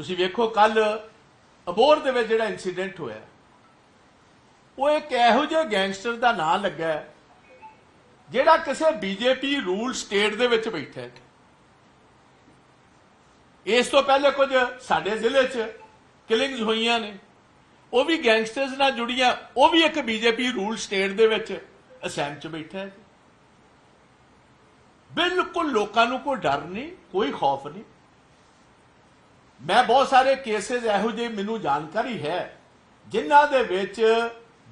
ਤੁਸੀਂ ਵੇਖੋ ਕੱਲ ਅਬੋਰ ਦੇ ਵਿੱਚ ਜਿਹੜਾ ਇਨਸੀਡੈਂਟ ਹੋਇਆ, ਉਹ ਇੱਕ ਇਹੋ ਜਿਹੇ ਗੈਂਗਸਟਰ ਦਾ ਨਾਂ ਲੱਗਾ ਜਿਹੜਾ ਕਿਸੇ ਬੀਜੇਪੀ ਰੂਲ ਸਟੇਟ ਦੇ ਵਿੱਚ ਬੈਠਾ ਹੈ। ਇਸ ਤੋਂ ਪਹਿਲੇ ਕੁਝ ਸਾਡੇ ਜ਼ਿਲ੍ਹੇ 'ਚ ਕਿਲਿੰਗਸ ਹੋਈਆਂ ਨੇ। ਉਹ ਵੀ ਗੈਂਗਸਟਰਸ ਨਾਲ ਜੁੜੀਆਂ, ਉਹ ਵੀ ਇੱਕ ਬੀਜੇਪੀ ਰੂਲ ਸਟੇਟ ਦੇ ਵਿੱਚ ਅਸੈਂਬ 'ਚ ਬੈਠਾ ਹੈ। ਬਿਲਕੁਲ ਲੋਕਾਂ ਨੂੰ ਕੋਈ ਡਰ ਨਹੀਂ, ਕੋਈ ਖੌਫ ਨਹੀਂ। ਮੈਂ ਬਹੁਤ ਸਾਰੇ ਕੇਸਿਸ ਇਹੋ ਜਿਹੇ ਮੈਨੂੰ ਜਾਣਕਾਰੀ ਹੈ, ਜਿਨ੍ਹਾਂ ਦੇ ਵਿੱਚ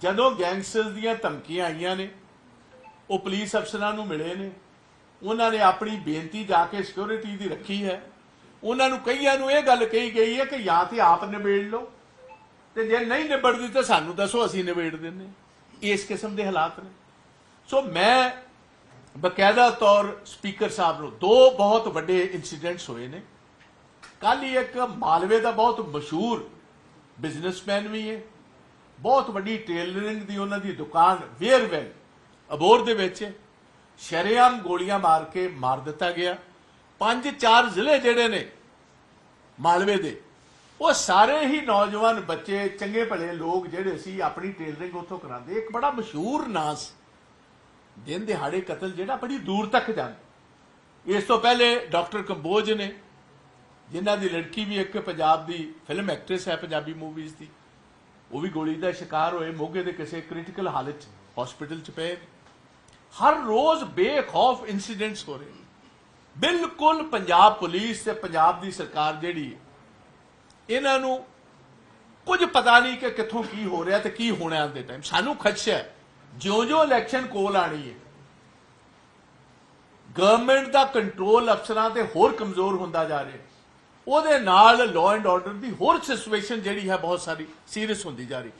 ਜਦੋਂ ਗੈਂਗਸਟਰਸ ਦੀਆਂ ਧਮਕੀਆਂ ਆਈਆਂ ਨੇ, ਉਹ ਪੁਲਿਸ ਅਫਸਰਾਂ ਨੂੰ ਮਿਲੇ ਨੇ, ਉਹਨਾਂ ਨੇ ਆਪਣੀ ਬੇਨਤੀ ਜਾ ਕੇ ਸਿਕਿਉਰਿਟੀ ਦੀ ਰੱਖੀ ਹੈ। ਉਹਨਾਂ ਨੂੰ ਕਈਆਂ ਨੂੰ ਇਹ ਗੱਲ ਕਹੀ ਗਈ ਹੈ ਕਿ ਜਾਂ ਤੇ ਆਪ ਨਿਬੇੜ ਲਓ, ਤੇ ਜੇ ਨਹੀਂ ਨਿਬੜਦੀ ਤਾਂ ਸਾਨੂੰ ਦੱਸੋ, ਅਸੀਂ ਨਿਬੇੜ ਦਿੰਨੇ ਇਸ ਕਿਸਮ ਦੇ ਹਾਲਾਤ ਨੇ। ਸੋ ਮੈਂ ਬਕਾਇਦਾ ਤੌਰ ਸਪੀਕਰ ਸਾਹਿਬ ਨੂੰ ਦੋ ਬਹੁਤ ਵੱਡੇ ਇਨਸੀਡੈਂਟਸ ਹੋਏ ਨੇ। ਕੱਲ ਹੀ ਇੱਕ ਮਾਲਵੇ ਦਾ ਬਹੁਤ ਮਸ਼ਹੂਰ ਬਿਜ਼ਨਸਮੈਨ ਵੀ ਹੈ। ਬਹੁਤ ਵੱਡੀ ਟੇਲਰਿੰਗ ਦੀ ਉਹਨਾਂ ਦੀ ਦੁਕਾਨ ਵੇਅਰਵੈਲ ਅਬੋਰ ਦੇ ਵਿੱਚ ਸ਼ਰੇਆਮ ਗੋਲੀਆਂ ਮਾਰ ਕੇ ਮਾਰ ਦਿੱਤਾ ਗਿਆ। ਪੰਜ ਚਾਰ ਜ਼ਿਲ੍ਹੇ ਜਿਹੜੇ ਨੇ ਮਾਲਵੇ ਦੇ, ਉਹ ਸਾਰੇ ਹੀ ਨੌਜਵਾਨ ਬੱਚੇ, ਚੰਗੇ ਭਲੇ ਲੋਕ ਜਿਹੜੇ ਸੀ, ਆਪਣੀ ਟੇਲਰਿੰਗ ਉੱਥੋਂ ਕਰਾਉਂਦੇ। ਇੱਕ ਬੜਾ ਮਸ਼ਹੂਰ ਨਾਸ, ਦਿਨ ਦਿਹਾੜੇ ਕਤਲ ਜਿਹੜਾ ਬੜੀ ਦੂਰ ਤੱਕ ਜਾਂਦਾ। ਇਸ ਤੋਂ ਪਹਿਲੇ ਡਾਕਟਰ ਕੰਬੋਜ ਨੇ ਜਿਨ੍ਹਾਂ ਦੀ ਲੜਕੀ ਵੀ ਇੱਕ ਪੰਜਾਬ ਦੀ ਫਿਲਮ ਐਕਟ੍ਰੈਸ ਹੈ, ਪੰਜਾਬੀ ਮੂਵੀਜ਼ ਦੀ, ਉਹ ਵੀ ਗੋਲੀ ਦਾ ਸ਼ਿਕਾਰ ਹੋਏ, ਮੋਗੇ ਦੇ ਕਿਸੇ ਕ੍ਰਿਟੀਕਲ ਹਾਲਤ 'ਚ ਹਸਪੀਟਲ 'ਚ ਪਏ ਹਰ ਰੋਜ਼ ਬੇਖੌਫ ਇਨਸੀਡੈਂਟਸ ਹੋ ਰਹੇ ਬਿਲਕੁਲ ਪੰਜਾਬ ਪੁਲਿਸ ਤੇ ਪੰਜਾਬ ਦੀ ਸਰਕਾਰ ਜਿਹੜੀ ਇਹਨਾਂ ਨੂੰ ਕੁਝ ਪਤਾ ਨਹੀਂ ਕਿ ਕਿੱਥੋਂ ਕੀ ਹੋ ਰਿਹਾ ਤੇ ਕੀ ਹੋਣਾ ਆਉਂਦੇ ਟਾਈਮ ਸਾਨੂੰ ਖਦਸ਼ਾ ਹੈ, ਜਿਉਂ-ਜਿਉਂ ਇਲੈਕਸ਼ਨ ਕੋਲ ਆਣੀ ਹੈ ਗਵਰਨਮੈਂਟ ਦਾ ਕੰਟਰੋਲ ਅਫਸਰਾਂ ਤੇ ਹੋਰ ਕਮਜ਼ੋਰ ਹੁੰਦਾ ਜਾ ਰਿਹਾ ਉਹਦੇ ਨਾਲ ਲਾਅ ਐਂਡ ਆਰਡਰ ਦੀ ਹੋਰ ਸਿਚੁਏਸ਼ਨ ਜਿਹੜੀ ਹੈ ਬਹੁਤ ਸਾਰੀ ਸੀਰੀਅਸ ਹੁੰਦੀ ਜਾ ਰਹੀ।